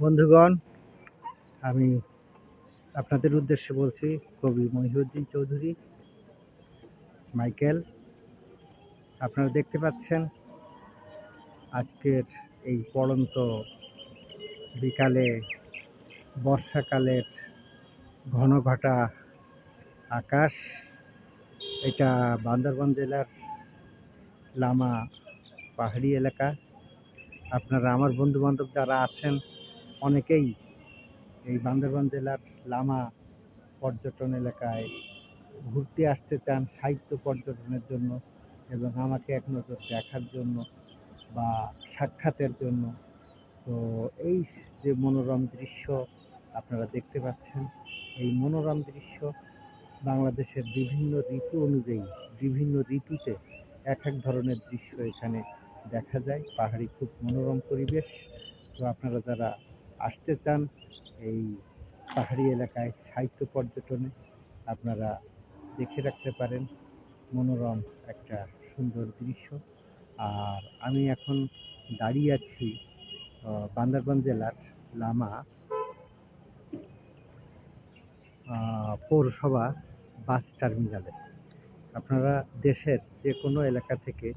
বন্ধুগণ, আমি আপনাদের উদ্দেশ্যে বলছি, কবি মহিউদ্দিন চৌধুরী, মাইকেল, আপনারা দেখতে পাচ্ছেন আজকের এই পড়ন্ত বিকালে বর্ষাকালের ঘন ঘটা আকাশ। এটা বান্দরবান জেলার লামা পাহাড়ি এলাকা। আপনারা, আমার বন্ধু বান্ধব যারা আছেন অনেকেই এই বান্দরবান জেলার লামা পর্যটন এলাকায় ঘুরতে আসতে চান সাহিত্য পর্যটনের জন্য এবং আমাকে এক নজর দেখার জন্য বা সাক্ষাতের জন্য। তো এই যে মনোরম দৃশ্য আপনারা দেখতে পাচ্ছেন, এই মনোরম দৃশ্য বাংলাদেশের বিভিন্ন ঋতু অনুযায়ী, বিভিন্ন ঋতুতে এক এক ধরনের দৃশ্য এখানে দেখা যায়। পাহাড়ি খুব মনোরম পরিবেশ। তো আপনারা যারা আসতে চান এই পাহাড়ি এলাকায় সাহিত্য পর্যটনে, আপনারা দেখে রাখতে পারেন মনোরম একটা সুন্দর দৃশ্য। আর আমি এখন দাঁড়িয়ে আছি বান্দরবান জেলার লামা পৌরসভা বাস টার্মিনালে। আপনারা দেশের যে কোনো এলাকা থেকে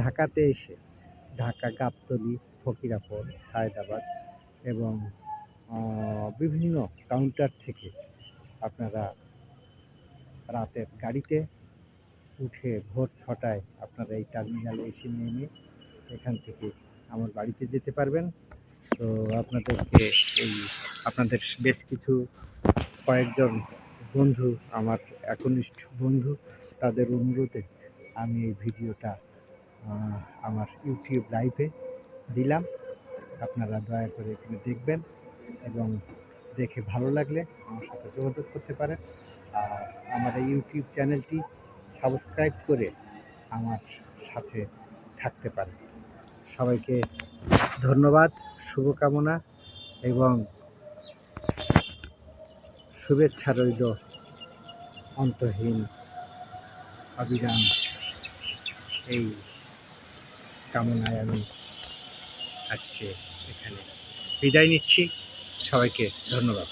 ঢাকাতে এসে ঢাকা, গাবতলী, ফকিরাপুর সায়দাবাদ এবং বিভিন্ন কাউন্টার থেকে আপনারা রাতের গাড়িতে উঠে ভোর ছটায় আপনারা এই টার্মিনালে এসে নেমে এখান থেকে আমার বাড়িতে যেতে পারবেন। তো আপনাদেরকে এই, আপনাদের বেশ কিছু কয়েকজন বন্ধু, আমার একনিষ্ঠ বন্ধু, তাদের অনুরোধে আমি এই ভিডিওটা আমার ইউটিউব লাইভে দিলাম। আপনারা দয়া করে এখানে দেখবেন এবং দেখে ভালো লাগলে আমার সাথে যোগাযোগ করতে পারেন। আর আমার এই ইউটিউব চ্যানেলটি সাবস্ক্রাইব করে আমার সাথে থাকতে পারেন। সবাইকে ধন্যবাদ, শুভকামনা এবং শুভেচ্ছা রইল অন্তহীন অবিরাম এই কামনায় আমি আজকে এখানে বিদায় নিচ্ছি। সবাইকে ধন্যবাদ।